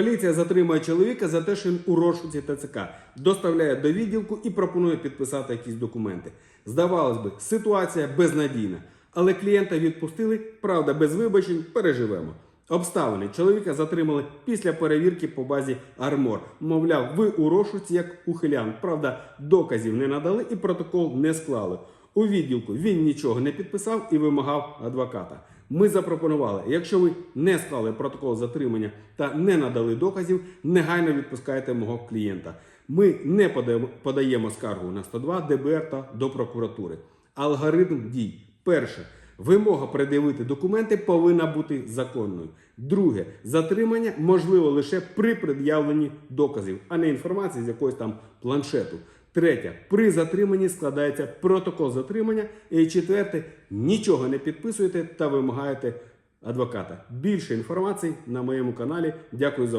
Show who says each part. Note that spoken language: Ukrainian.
Speaker 1: Поліція затримує чоловіка за те, що він у розшуці ТЦК, доставляє до відділку і пропонує підписати якісь документи. Здавалось би, ситуація безнадійна, але клієнта відпустили, правда, без вибачень переживемо. Обставини чоловіка затримали після перевірки по базі Армор. Мовляв, ви у розшуці як ухилян. Правда, доказів не надали і протокол не склали. У відділку він нічого не підписав і вимагав адвоката. Ми запропонували, якщо ви не склали протокол затримання та не надали доказів, негайно відпускайте мого клієнта. Ми не подаємо, скаргу на 102 ДБР та до прокуратури. Алгоритм дій. Перше. Вимога пред'явити документи повинна бути законною. Друге, затримання можливо лише при пред'явленні доказів, а не інформації з якогось там планшету. Третє, при затриманні складається протокол затримання. І четверте, нічого не підписуєте та вимагаєте адвоката. Більше інформації на моєму каналі. Дякую за увагу.